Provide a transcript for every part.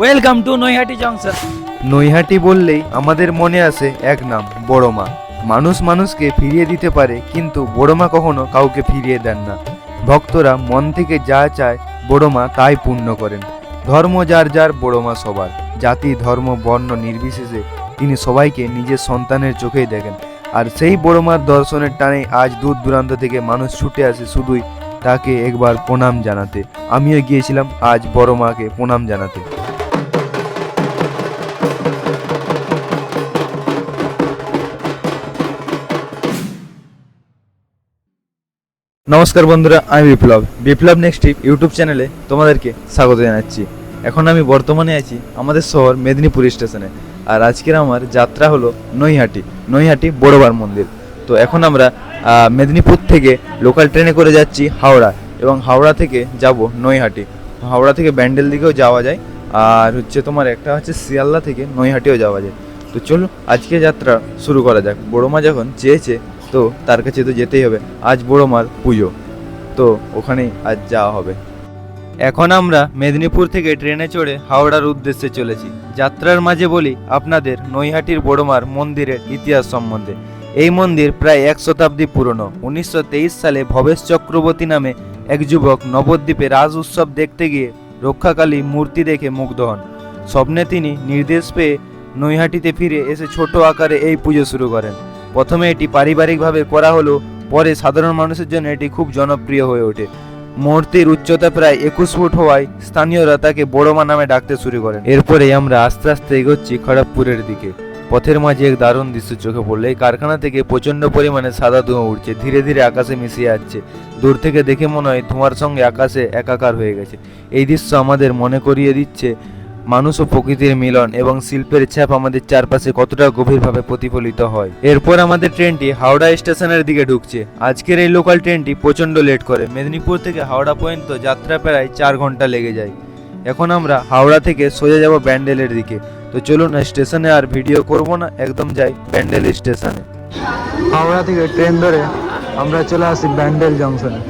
Welcome to Naihati junction Naihati বললেই আমাদের মনে আসে এক নাম বড় মা মানুষ মানুষকে ফিরিয়ে দিতে পারে, কিন্তু বড় মা কখনো কাউকে ফিরিয়ে দেন না। ভক্তরা মন থেকে যা চায় বড় মা তাই পূর্ণ করেন। ধর্ম যার যার বড় মা সবার। জাতি, ধর্ম, বর্ণ নির্বিশেষে তিনি সবাইকে নিজের সন্তানের চোখেই দেখেন। আর সেই বড় মার দর্শনের টানে আজ দূর দূরান্ত থেকে মানুষ ছুটে আসে শুধুই তাকে একবার প্রণাম জানাতে। আমিও গিয়েছিলাম আজ বড় মাকে প্রণাম জানাতে। নমস্কার বন্ধুরা, আমি Biplab. Biplab next trip YouTube চ্যানেলে তোমাদেরকে স্বাগত জানাচ্ছি। এখন আমি বর্তমানে আছি আমাদের শহর মেদিনীপুর স্টেশনে। আর আজকের আমার যাত্রা হলো নৈহাটি নৈহাটি বড়বার মন্দির। তো এখন আমরা মেদিনীপুর থেকে লোকাল ট্রেনে করে যাচ্ছি হাওড়া এবং হাওড়া থেকে যাব নৈহাটি। হাওড়া থেকে ব্যান্ডেল দিকেও যাওয়া যায়, আর হচ্ছে তোমার একটা হচ্ছে শিয়ালদা থেকে নৈহাটিও যাওয়া যায়। তো চলো আজকে যাত্রা শুরু করা যাক। বড় মা যখন চেয়েছে তো তার কাছে তো যেতেই হবে। আজ বড় মার পুজো। তো ওখানেই আজ যাওয়া হবে। এখন আমরা মেদিনীপুর থেকে ট্রেনে চড়ে হাওড়ার উদ্দেশ্যে চলেছি। যাত্রার মাঝে বলি আপনাদের নৈহাটির বড়মার মন্দিরের ইতিহাস সম্বন্ধে। এই মন্দির প্রায় এক শতাব্দী পুরনো। উনিশশো তেইশ সালে ভবেশ চক্রবর্তী নামে এক যুবক নবদ্বীপে রাজ উৎসব দেখতে গিয়ে রক্ষাকালী মূর্তি দেখে মুগ্ধ হন। স্বপ্নে তিনি নির্দেশ পেয়ে নৈহাটিতে ফিরে এসে ছোট আকারে এই পুজো শুরু করেন। প্রথমে এটি পারিবারিকভাবে করা হলো, পরে সাধারণ মানুষের জন্য এটি খুব জনপ্রিয় হয়ে ওঠে। মূর্তির উচ্চতা প্রায় একুশ ফুট হওয়ায় স্থানীয়রা তাকে বড়মা নামে ডাকতে শুরু করেন। এরপরে আমরা আস্তে আস্তে এগোচ্ছি খড়গপুরের দিকে। পথের মাঝে এক দারুণ দৃশ্য চোখে পড়লে। কারখানা থেকে প্রচণ্ড পরিমাণে সাদা ধোঁয়া উঠছে। ধীরে ধীরে আকাশে মিশে যাচ্ছে দূর থেকে দেখে মনে হয় ধোঁয়ার সঙ্গে আকাশে একাকার হয়ে গেছে। এই দৃশ্য আমাদের মনে করিয়ে দিচ্ছে মানুষ ও প্রকৃতির মিলন এবং শিল্পের ছাপ আমাদের চারপাশে কতটা গভীরভাবে প্রতিফলিত হয়। এরপর আমাদের ট্রেনটি হাওড়া স্টেশনের দিকে ঢুকছে। আজকের এই লোকাল ট্রেনটি প্রচণ্ড লেট করে। মেদিনীপুর থেকে হাওড়া পর্যন্ত যাত্রা প্রায় চার ঘণ্টা লেগে যায়। এখন আমরা হাওড়া থেকে সোজা যাব ব্যান্ডেলের দিকে। তো চলুন, স্টেশনে আর ভিডিও করব না, একদম যাই ব্যান্ডেল স্টেশনে। হাওড়া থেকে ট্রেন ধরে আমরা চলে আসি ব্যান্ডেল জংশনে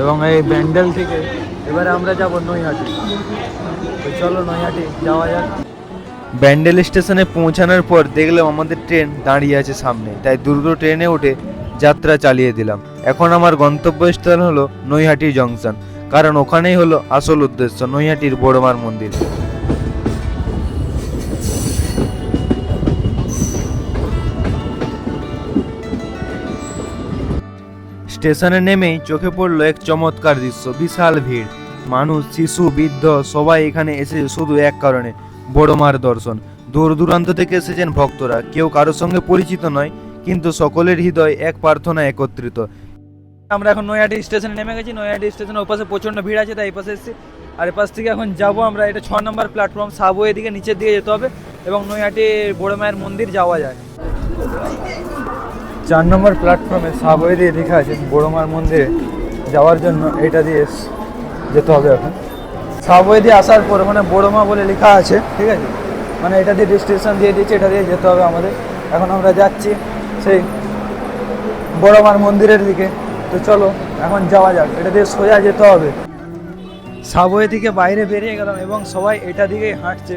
এবং এই ব্যান্ডেল থেকে এবারে আমরা যাব নৈহাটি। চলো যাওয়া যাক। ব্যান্ডেল স্টেশনে পৌঁছানোর পর দেখলাম আমাদের ট্রেন দাঁড়িয়ে আছে সামনে, তাই দ্রুত ট্রেনে উঠে যাত্রা চালিয়ে দিলাম। এখন আমার গন্তব্যস্থল হলো নৈহাটি জংশন, কারণ ওখানেই হলো আসল উদ্দেশ্য, নৈহাটির বড়মার মন্দির। স্টেশনে নেমেই চোখে পড়ল এক চমৎকার দৃশ্য, বিশাল ভিড়। মানুষ শিশু বৃদ্ধ সবাই এখানে এসে শুধু এক কারণে বড় মার দর্শন। দূর দূরান্ত থেকে এসেছেন ভক্তরা। কেউ কারোর সঙ্গে পরিচিত নয় কিন্তু সকলের হৃদয় এক প্রার্থনা একত্রিত। আমরা এখন নৈহাটি স্টেশনে নেমে গেছি। নৈহাটি স্টেশনের ওপাশে প্রচণ্ড ভিড় আছে তাই এই পাশে এসেছি। আর এপাশ থেকে এখন যাব আমরা এটা ছ নম্বর প্ল্যাটফর্ম সাবওয়ে দিকে নিচের দিকে যেতে হবে এবং নৈহাটি বড় মায়ের মন্দির যাওয়া যায়। চার নম্বর প্ল্যাটফর্মে সাবওয়ে দিয়ে লেখা আছে বড়মার মন্দিরে যাওয়ার জন্য এটা দিয়ে যেতে হবে এখন। সাবওয়ে দিয়ে আসার পর মানে বড় মা বলে লেখা আছে, ঠিক আছে? মানে এটা দিয়ে রেজিস্ট্রেশন দিয়ে দিয়েছে, এটা দিয়ে যেতে হবে আমাদের। এখন আমরা যাচ্ছি সেই বড় মার মন্দিরের দিকে। তো চলো, এখন যাওয়া যাক, এটা দিয়ে সোজা যেতে হবে। সাবওয়ে থেকে বাইরে বেরিয়ে গেলাম এবং সবাই এটা দিকেই হাঁটছে।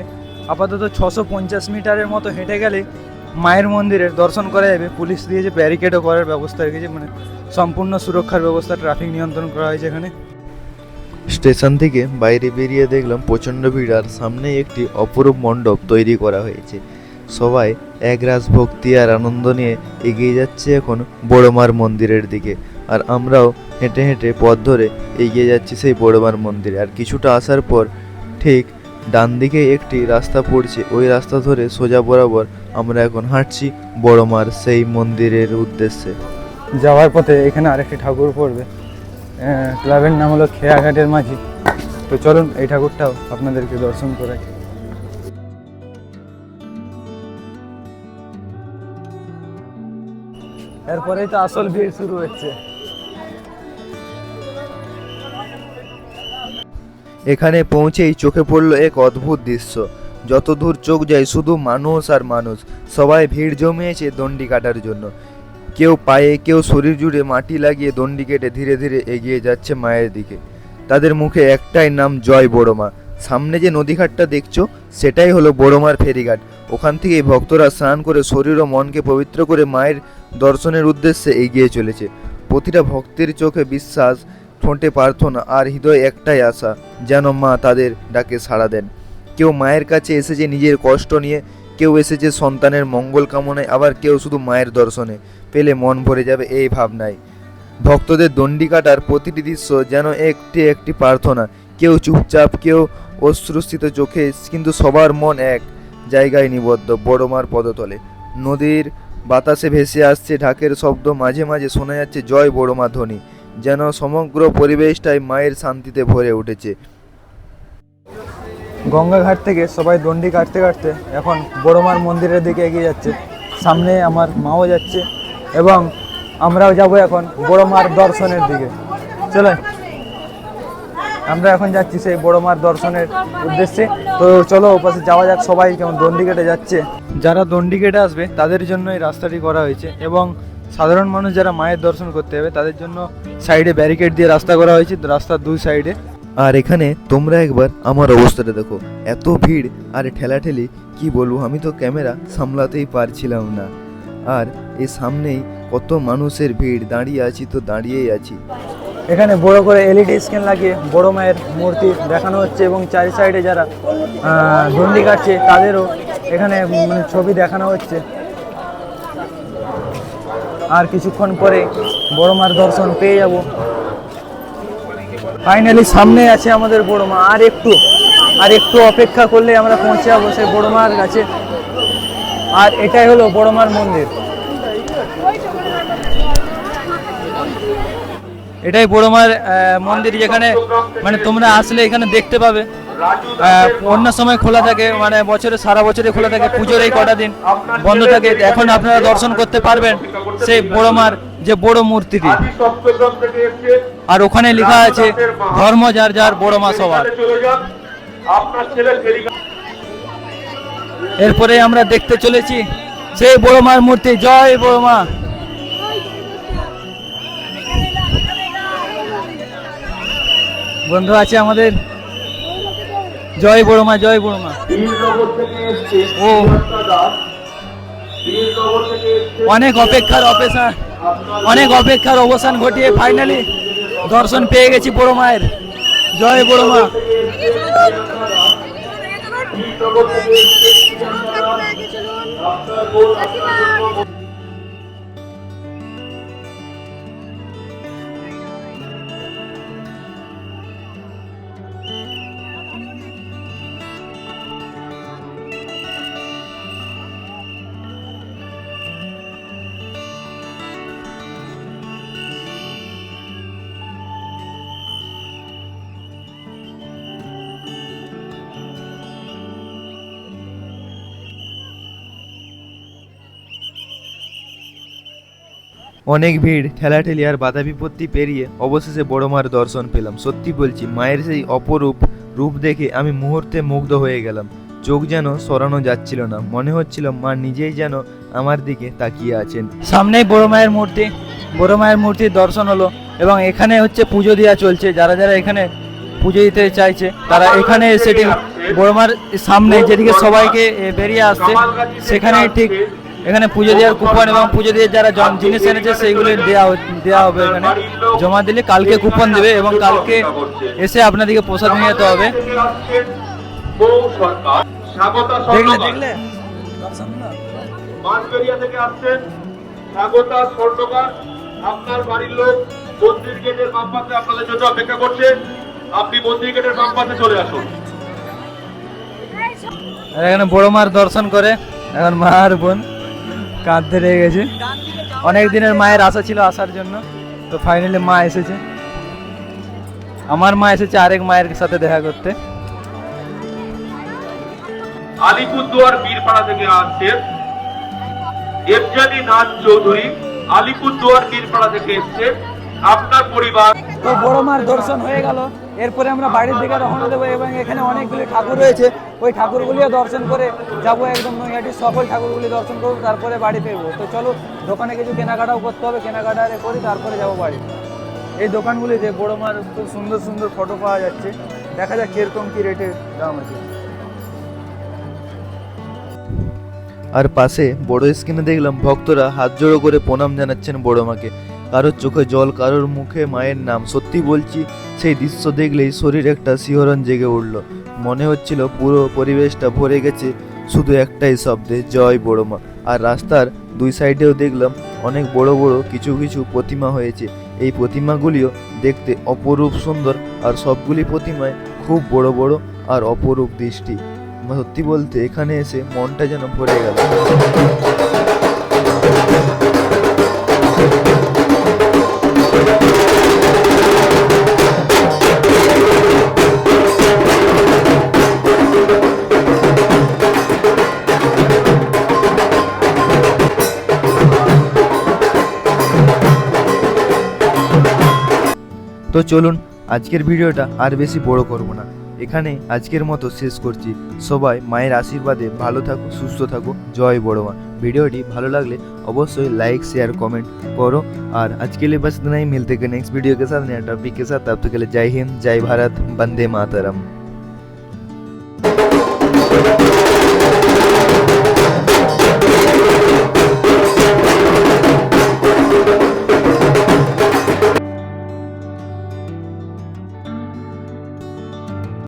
আপাতত ছশো পঞ্চাশ মিটারের মতো হেঁটে গেলে মায়ের মন্দিরের দর্শন করা যাবে। পুলিশ দিয়ে যে ব্যারিকেডও করার ব্যবস্থা রেখেছে মানে সম্পূর্ণ সুরক্ষার ব্যবস্থা ট্রাফিক নিয়ন্ত্রণ করা হয়েছে এখানে। স্টেশন থেকে বাইরে বেরিয়ে দেখলাম প্রচণ্ড ভিড় আর সামনে একটি অপরূপ মণ্ডপ তৈরি করা হয়েছে। সবাই একরাশ ভক্তি আর আনন্দ নিয়ে এগিয়ে যাচ্ছে এখন বড়মার মন্দিরের দিকে। আর আমরাও হেঁটে হেঁটে পথ ধরে এগিয়ে যাচ্ছি সেই বড়মার মন্দিরে। আর কিছুটা আসার পর ঠিক ডান দিকে একটি রাস্তা পড়ছে। ওই রাস্তা ধরে সোজা বরাবর আমরা এখন হাঁটছি বড়মার সেই মন্দিরের উদ্দেশ্যে। যাওয়ার পথে এখানে আরেকটি ঠাকুর পড়বে। ক্লাবের নাম হলো খেয়াঘাটের মাঝি। তো চলুন, এই ঠাকুরটাও আপনাদেরকে দর্শন করাই। এরপরেই তো আসল ভিড় শুরু হচ্ছে। এখানে পৌঁছেই চোখে পড়ল এক অদ্ভুত দৃশ্য। যত দূর চোখ যায় শুধু মানুষ আর মানুষ। সবাই ভিড় জমিয়েছে দণ্ডি কাটার জন্য। কেউ পায়ে, কেউ শরীর জুড়ে মাটি লাগিয়ে দণ্ডি কেটে ধীরে ধীরে এগিয়ে যাচ্ছে মায়ের দিকে। তাদের মুখে একটাই নাম, জয় বড়মা। সামনে যে নদীঘাটটা দেখছ, সেটাই হলো বড়মার ফেরিঘাট। ওখান থেকেই ভক্তরা স্নান করে শরীর ও মনকে পবিত্র করে মায়ের দর্শনের উদ্দেশ্যে এগিয়ে চলেছে। প্রতিটা ভক্তের চোখে বিশ্বাস, ঠোঁটে প্রার্থনা আর হৃদয়ে একটাই আশা, যেন মা তাদের ডাকে সাড়া দেন। কেউ মায়ের কাছে এসেছে নিজের কষ্ট নিয়ে, কেউ এসেছে সন্তানের মঙ্গল কামনায়, আবার কেউ শুধু মায়ের দর্শনে। পেলে মন ভরে যাবে এই ভাবনায়। ভক্তদের দণ্ডি কাটার প্রতিটি দৃশ্য যেন একটি একটি প্রার্থনা। কেউ চুপচাপ, কেউ অশ্রুস্থিত চোখে, কিন্তু সবার মন এক জায়গায় নিবদ্ধ বড়মার পদতলে। নদীর বাতাসে ভেসে আসছে ঢাকের শব্দ, মাঝে মাঝে শোনা যাচ্ছে জয় বড়মা ধ্বনি, যেন সমগ্র পরিবেশটাই মায়ের শান্তিতে ভরে উঠেছে। গঙ্গাঘাট থেকে সবাই দণ্ডি কাটতে কাটতে এখন বড়মার মন্দিরের দিকে এগিয়ে যাচ্ছে। সামনে আমার মাও যাচ্ছে। এবং আমরাও যাব এখন বড় মার দর্শনের দিকে। চলে। আমরা এখন যাচ্ছি সেই বড় মার দর্শনের উদ্দেশ্যে। তো চলো ওপাশে যাওয়া যাক, সবাই কেমন দণ্ডি কেটে যাচ্ছে। যারা দণ্ডি কেটে আসবে, তাদের জন্য এই রাস্তাটি করা হয়েছে এবং সাধারণ মানুষ যারা মায়ের দর্শন করতে হবে তাদের জন্য সাইডে ব্যারিকেড দিয়ে রাস্তা করা হয়েছে রাস্তার দুই সাইডে। আর এখানে তোমরা একবার আমার অবস্থাটা দেখো। এত ভিড়, আর ঠেলাঠেলি, কি বলব? আমি তো ক্যামেরা সামলাতেই পারছিলাম না। আর এই সামনেই কত মানুষের ভিড়, দাঁড়িয়ে আছি তো দাঁড়িয়েই আছি। এখানে বড় করে এলইডি স্ক্রিন লাগিয়ে বড় মায়ের মূর্তি দেখানো হচ্ছে এবং চারি সাইডে যারা দণ্ডি কাটছে তাদেরও এখানে মানে ছবি দেখানো হচ্ছে। আর কিছুক্ষণ পরে বড় মার দর্শন পেয়ে যাব। ফাইনালি সামনে আছে আমাদের বড় মা, আর একটু আর একটু অপেক্ষা করলে আমরা পৌঁছে যাব সেই বড় মার কাছে। আর এটাই হলো বড় মার মন্দির। এটাই বড়মার মন্দির যেখানে মানে তোমরা আসলে এখানে দেখতে পাবে। অন্য সময় খোলা থাকে মানে বছরে, সারা বছরে খোলা থাকে, পুজোর এই কটা দিন বন্ধ থাকে। এখন আপনারা দর্শন করতে পারবেন সেই বড়মার যে বড় মূর্তিটি। আর ওখানে লেখা আছে, ধর্ম যার যার বড় মা সবার। আপনার ছেলে এরপরে আমরা দেখতে চলেছি সেই বড় মার মূর্তি। জয় বড় মা। বন্ধু আছে আমাদের? জয় বড় মা জয় বড় মা। ও। অনেক অপেক্ষার অপেক্ষা অনেক অপেক্ষার অবসান ঘটিয়ে ফাইনালি দর্শন পেয়ে গেছি বড় মায়ের। জয় বড় মা। 小心啊 অনেক ভিড় ঠেলাঠেলি আর বাধা বিপত্তি পেরিয়ে অবশেষে বড় মার দর্শন পেলাম। সত্যি বলছি, মায়ের সেই অপরূপ রূপ দেখে আমি মুহূর্তে মুগ্ধ হয়ে গেলাম। চোখ যেন সরানো যাচ্ছিল না, মনে হচ্ছিল মা নিজেই যেন আমার দিকে তাকিয়ে আছেন। সামনেই বড় মায়ের মূর্তি, বড় মায়ের মূর্তির দর্শন হলো এবং এখানে হচ্ছে পুজো দেওয়া চলছে। যারা যারা এখানে পুজো দিতে চাইছে, তারা এখানে সেটি বড় মার সামনে যেদিকে সবাইকে বেরিয়ে আসছে সেখানে ঠিক এখানে পুজো দেওয়ার কুপন এবং পুজো দিয়ে যারা জন- জিনিস এনেছে সেইগুলি দেওয়া দেওয়া হবে এখানে। জমা দিলে কালকে কুপন দেবে এবং কালকে এসে আপনাদেরকে প্রসাদ নিয়ে যেতে হবে। দেখলে দেখলে? থেকে আসছেন স্বাগতা স্বর্ণকার। আপনার বাড়ির লোক মন্দির গেটের বাম পাশে আপনাদের জন্য অপেক্ষা করছে। আপনি মন্দির গেটের বাম পাশে চলে আসুন। এখানে বড় মার দর্শন করে। এখন মা আর বোন। কাঁদতে রয়ে গেছে। অনেক দিনের মায়ের আশা ছিল আসার জন্য, তো ফাইনালি মা এসেছে। আমার মা এসেছে আরেক মায়ের সাথে দেখা করতে। আলিপুরদুয়ার বীরপাড়া থেকে আসছে এফজালি নাথ চৌধুরী, আলিপুরদুয়ার বীরপাড়া থেকে এসছেন আপনার পরিবার। তো বড় মার দর্শন হয়ে গেল। এরপরে আমরা বাড়ির দিকে রওনা দেবো এবং এখানে অনেকগুলি ঠাকুর রয়েছে। ওই ঠাকুরগুলিও দর্শন করে যাব একদম নৈহাটির সকল ঠাকুরগুলি দর্শন করব তারপরে বাড়ি ফিরবো। তো চলো দোকানে কিছু কেনাকাটাও করতে হবে কেনাকাটা করি তারপরে যাব বাড়ি। এই দোকানগুলিতে বড় মার খুব সুন্দর সুন্দর ফটো পাওয়া যাচ্ছে। দেখা যাক কীরকম কি রেটের দাম আছে। আর পাশে বড় স্ক্রিনে দেখলাম ভক্তরা হাত জোড়ো করে প্রণাম জানাচ্ছেন বড় মাকে। কারোর চোখে জল, কারোর মুখে মায়ের নাম। সত্যি বলছি, সেই দৃশ্য দেখলেই শরীর একটা শিহরণ জেগে উঠল। মনে হচ্ছিল পুরো পরিবেশটা ভরে গেছে, শুধু একটাই শব্দে, জয় বড় মা। আর রাস্তার দুই সাইডেও দেখলাম অনেক বড় বড় কিছু কিছু প্রতিমা হয়েছে। এই প্রতিমাগুলিও দেখতে অপরূপ সুন্দর, আর সবগুলি প্রতিমায় খুব বড় বড় আর অপরূপ দৃষ্টি। সত্যি বলতে এখানে এসে মনটা যেন ভরে গেল। তো চলুন আজকের ভিডিওটা আর বেশি বড় করব না এখানে আজকের মতো শেষ করছি সবাই মায়ের আশীর্বাদে ভালো থাকো সুস্থ থাকো জয় বড় মা ভিডিওটি ভালো লাগলে অবশ্যই लाइक शेयर कमेंट करो और आज के लिए बस इतना ही मिलते हैं नेक्स्ट वीडियो के साथ नया टॉपिक के साथ तब तक के लिए जय हिंद जय भारत वंदे मातरम